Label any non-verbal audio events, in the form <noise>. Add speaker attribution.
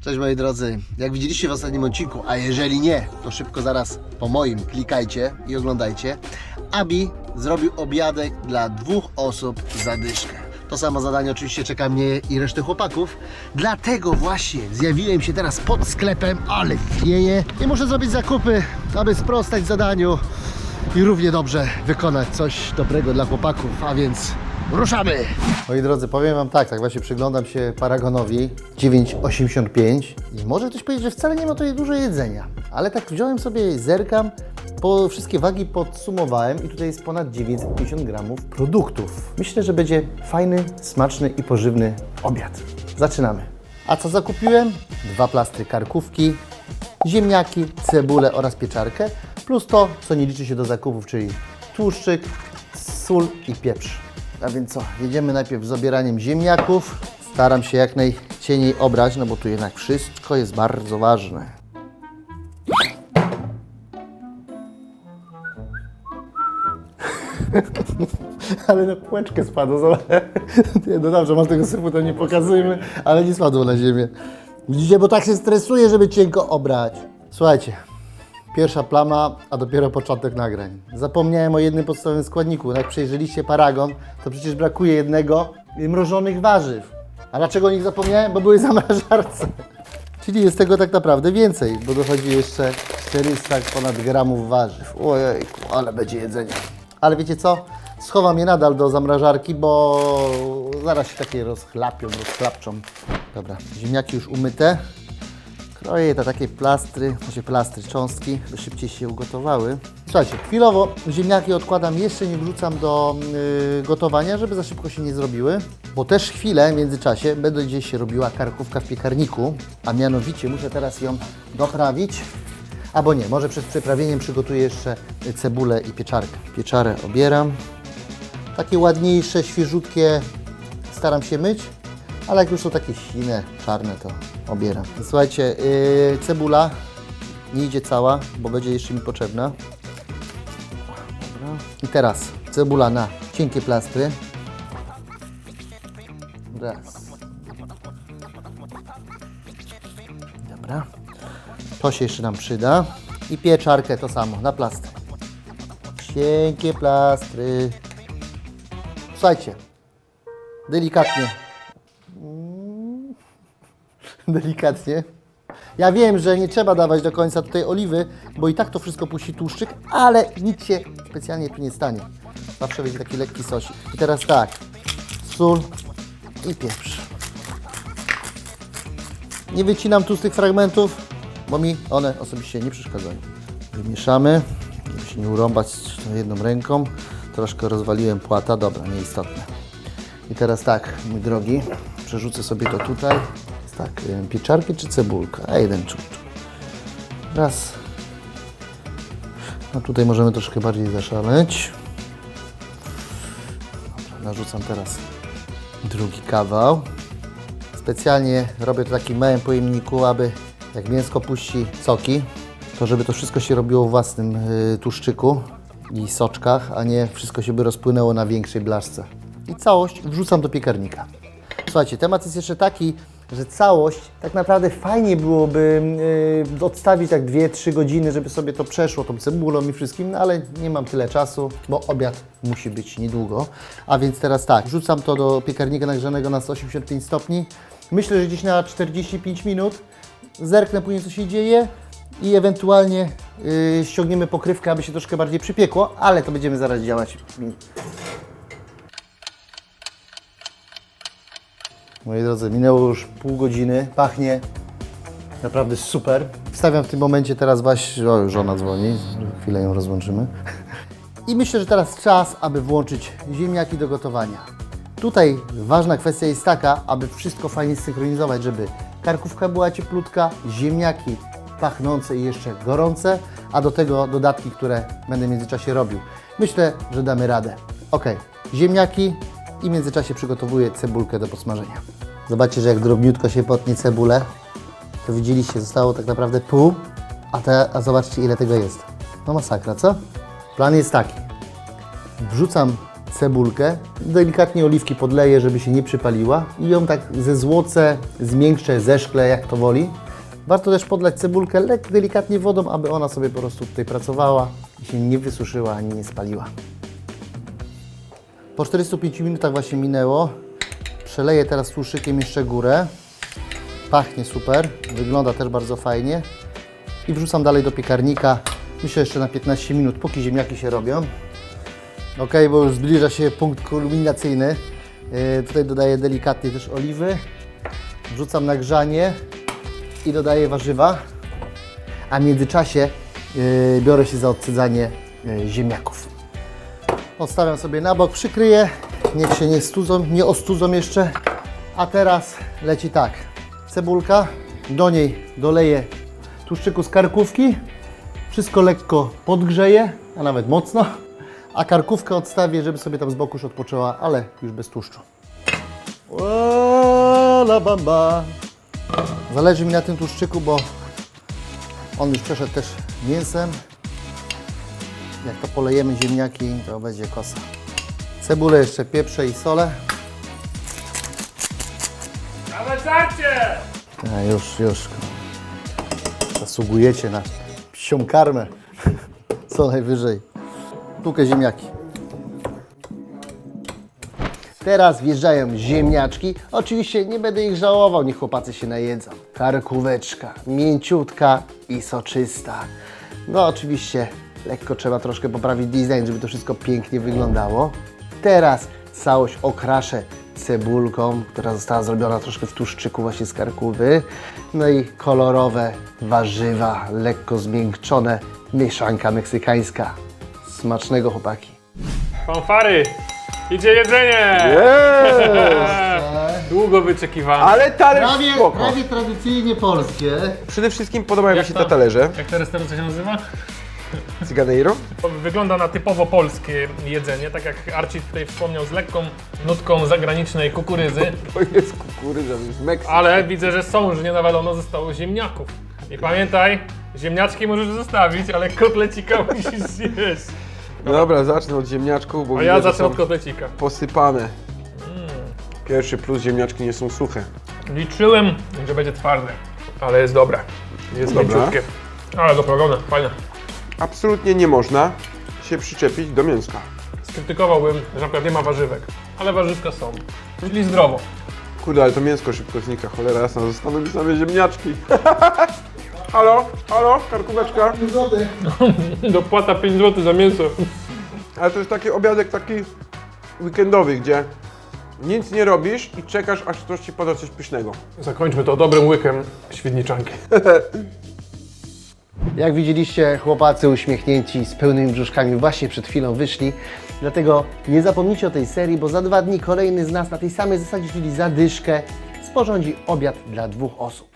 Speaker 1: Cześć moi drodzy, jak widzieliście w ostatnim odcinku, a jeżeli nie, to szybko zaraz po moim klikajcie i oglądajcie. Abi zrobił obiadek dla dwóch osób za dyszkę. To samo zadanie oczywiście czeka mnie i resztę chłopaków. Dlatego właśnie zjawiłem się teraz pod sklepem, ale wieje i muszę zrobić zakupy, aby sprostać zadaniu i równie dobrze wykonać coś dobrego dla chłopaków, a więc ruszamy! Moi drodzy, powiem Wam tak, tak właśnie przyglądam się Paragonowi 9,85 i może ktoś powiedzieć, że wcale nie ma tutaj dużo jedzenia, ale tak wziąłem sobie, zerkam, po wszystkie wagi podsumowałem i tutaj jest ponad 950 gramów produktów. Myślę, że będzie fajny, smaczny i pożywny obiad. Zaczynamy. A co zakupiłem? Dwa plastry karkówki, ziemniaki, cebulę oraz pieczarkę, plus to, co nie liczy się do zakupów, czyli tłuszczyk, sól i pieprz. A więc co, jedziemy najpierw z obieraniem ziemniaków. Staram się jak najcieniej obrać, no bo tu jednak wszystko jest bardzo ważne. <laughs> ale na półeczkę spadło, No dobrze, masz tego sypu, to nie pokazujmy, ale nie spadło na ziemię. Widzicie, bo tak się stresuję, żeby cienko obrać. Słuchajcie, pierwsza plama, a dopiero początek nagrań. Zapomniałem o jednym podstawowym składniku. Jak przejrzeliście paragon, to przecież brakuje jednego mrożonych warzyw. A dlaczego o nich zapomniałem? Bo były zamrażarce. <laughs> Czyli jest tego tak naprawdę więcej, bo dochodzi jeszcze 400 ponad gramów warzyw. Ojejku, ale będzie jedzenia. Ale wiecie co? Schowam je nadal do zamrażarki, bo zaraz się takie rozchlapią, rozchlapczą. Dobra, ziemniaki już umyte. Kroję je na takie plastry, znaczy plastry, cząstki, by szybciej się ugotowały. Słuchajcie, chwilowo ziemniaki odkładam, jeszcze nie wrzucam do yy, gotowania, żeby za szybko się nie zrobiły, bo też chwilę w międzyczasie będę gdzieś się robiła karkówka w piekarniku, a mianowicie muszę teraz ją doprawić. Albo nie, może przed przyprawieniem przygotuję jeszcze cebulę i pieczarkę. Pieczarę obieram. Takie ładniejsze, świeżutkie staram się myć, ale jak już są takie sine, czarne, to obieram. Słuchajcie, yy, cebula nie idzie cała, bo będzie jeszcze mi potrzebna. I teraz cebula na cienkie plastry. Raz. Dobra. To się jeszcze nam przyda. I pieczarkę to samo, na plastry. Cienkie plastry. Słuchajcie, delikatnie. Mm. <laughs> Delikatnie. Ja wiem, że nie trzeba dawać do końca tutaj oliwy, bo i tak to wszystko puści tłuszczyk, ale nic się specjalnie tu nie stanie. Zawsze będzie taki lekki sosik. I teraz tak, sól i pieprz. Nie wycinam tłustych fragmentów, bo mi one osobiście nie przeszkadzają. Wymieszamy, żeby się nie urąbać jedną ręką. Troszkę rozwaliłem płata, dobra, nieistotne. I teraz tak, mój drogi, przerzucę sobie to tutaj. Tak, y, pieczarkę czy cebulka? A jeden czut. Raz. No tutaj możemy troszkę bardziej zaszaleć. Dobra, narzucam teraz drugi kawał. Specjalnie robię to w takim małym pojemniku, aby jak mięsko puści soki, to żeby to wszystko się robiło w własnym y, tłuszczyku i soczkach, a nie wszystko się by rozpłynęło na większej blaszce. I całość wrzucam do piekarnika. Słuchajcie, temat jest jeszcze taki, że całość tak naprawdę fajnie byłoby yy, odstawić tak 2-3 godziny, żeby sobie to przeszło tą cebulą i wszystkim, no ale nie mam tyle czasu, bo obiad musi być niedługo. A więc teraz tak, wrzucam to do piekarnika nagrzanego na 185 stopni. Myślę, że gdzieś na 45 minut. Zerknę później, co się dzieje i ewentualnie yy, ściągniemy pokrywkę, aby się troszkę bardziej przypiekło, ale to będziemy zaraz działać. Moi drodzy, minęło już pół godziny, pachnie naprawdę super. Wstawiam w tym momencie teraz właśnie, o żona dzwoni, chwilę ją rozłączymy. I myślę, że teraz czas, aby włączyć ziemniaki do gotowania. Tutaj ważna kwestia jest taka, aby wszystko fajnie synchronizować, żeby karkówka była cieplutka, ziemniaki pachnące i jeszcze gorące, a do tego dodatki, które będę w międzyczasie robił. Myślę, że damy radę. Ok, ziemniaki i w międzyczasie przygotowuję cebulkę do posmażenia. Zobaczcie, że jak drobniutko się potnie cebulę, to widzieliście, zostało tak naprawdę pół, a, te, a zobaczcie ile tego jest. No masakra, co? Plan jest taki. Wrzucam cebulkę, delikatnie oliwki podleję, żeby się nie przypaliła i ją tak ze złoce, zmiękczę, zeszklę, jak to woli. Warto też podlać cebulkę lek delikatnie wodą, aby ona sobie po prostu tutaj pracowała i się nie wysuszyła ani nie spaliła. Po 45 minutach właśnie minęło. Przeleję teraz tłuszczykiem jeszcze górę. Pachnie super, wygląda też bardzo fajnie. I wrzucam dalej do piekarnika. Myślę jeszcze na 15 minut, póki ziemniaki się robią. Ok, bo już zbliża się punkt kulminacyjny. Yy, tutaj dodaję delikatnie też oliwy. Wrzucam na grzanie i dodaję warzywa. A w międzyczasie yy, biorę się za odcydzanie yy, ziemniaków. Odstawiam sobie na bok, przykryję. Niech się nie studzą, nie ostudzą jeszcze. A teraz leci tak. Cebulka, do niej doleję tłuszczyku z karkówki. Wszystko lekko podgrzeję, a nawet mocno. A karkówkę odstawię, żeby sobie tam z boku już odpoczęła, ale już bez tłuszczu. Zależy mi na tym tłuszczyku, bo on już przeszedł też mięsem. Jak to polejemy ziemniaki, to będzie kosa. Cebulę jeszcze pieprzę i solę.
Speaker 2: Ale żarcie!
Speaker 1: A już, już. Zasługujecie na psią karmę. <laughs> Co najwyżej. Tukę ziemniaki. Teraz wjeżdżają ziemniaczki. Oczywiście nie będę ich żałował, niech chłopacy się najedzą. Karkóweczka, mięciutka i soczysta. No oczywiście lekko trzeba troszkę poprawić design, żeby to wszystko pięknie wyglądało. Teraz całość okraszę cebulką, która została zrobiona troszkę w tłuszczyku właśnie z karkówy. No i kolorowe warzywa, lekko zmiękczone, mieszanka meksykańska. Smacznego chłopaki.
Speaker 2: Fanfary! Idzie jedzenie! <laughs> Długo wyczekiwane.
Speaker 3: Ale talerz
Speaker 1: Prawie,
Speaker 3: spoko.
Speaker 1: prawie tradycyjnie polskie.
Speaker 3: Przede wszystkim podobają mi
Speaker 2: Jak
Speaker 3: się
Speaker 2: to?
Speaker 3: te talerze.
Speaker 2: Jak ta restauracja się nazywa?
Speaker 3: Ciganeiro.
Speaker 2: Wygląda na typowo polskie jedzenie, tak jak Arci tutaj wspomniał, z lekką nutką zagranicznej kukurydzy, <laughs>
Speaker 3: To jest kukurydza, to jest Meksyk.
Speaker 2: ale widzę, że są, że nie nawalono zostało ziemniaków. I pamiętaj, ziemniaczki możesz zostawić, ale kotlecika <laughs> musisz zjeść.
Speaker 3: Dobra, zacznę od ziemniaczków, bo
Speaker 2: A
Speaker 3: widzę,
Speaker 2: ja
Speaker 3: że
Speaker 2: zacznę
Speaker 3: są
Speaker 2: od kotlecika.
Speaker 3: posypane. Pierwszy plus, ziemniaczki nie są suche.
Speaker 2: Liczyłem, że będzie twarde, ale jest dobre. Jest
Speaker 3: Dobra.
Speaker 2: mięciutkie. Ale doprawione, fajne.
Speaker 3: Absolutnie nie można się przyczepić do mięska.
Speaker 2: Skrytykowałbym, że na przykład nie ma warzywek, ale warzywka są, czyli zdrowo.
Speaker 3: Kurde, ale to mięsko szybko znika. Cholera jasna, zostaną mi same ziemniaczki. <laughs> halo, halo, karkóweczka. <laughs>
Speaker 2: Dopłata 5 zł za mięso.
Speaker 3: Ale to jest taki obiadek taki weekendowy, gdzie nic nie robisz i czekasz, aż ktoś ci poda coś pysznego.
Speaker 2: Zakończmy to dobrym łykiem świdniczanki. <laughs>
Speaker 1: Jak widzieliście, chłopacy uśmiechnięci z pełnymi brzuszkami właśnie przed chwilą wyszli. Dlatego nie zapomnijcie o tej serii, bo za dwa dni kolejny z nas na tej samej zasadzie, czyli zadyszkę, sporządzi obiad dla dwóch osób.